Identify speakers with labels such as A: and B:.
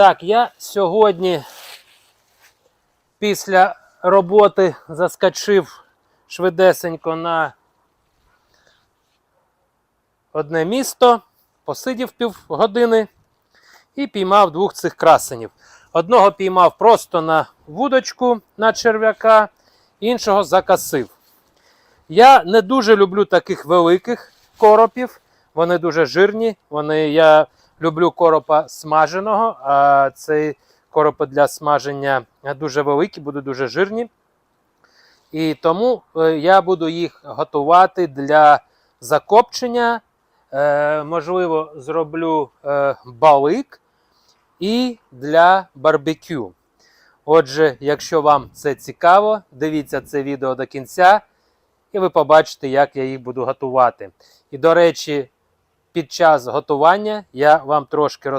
A: Так, я сьогодні після роботи заскочив швидесенько на одне місто, посидів півгодини і піймав двох цих красенів. Одного піймав просто на вудочку на черв'яка, іншого закасив. Я не дуже люблю таких великих коропів. Вони дуже жирні. Вони, я люблю коропа смаженого, а цей коропи для смаження дуже великі, будуть дуже жирні. І тому е, я буду їх готувати для закопчення. Е, можливо, зроблю е, балик і для барбекю. Отже, якщо вам це цікаво, дивіться це відео до кінця, і ви побачите, як я їх буду готувати. І, до речі, під час готування я вам трошки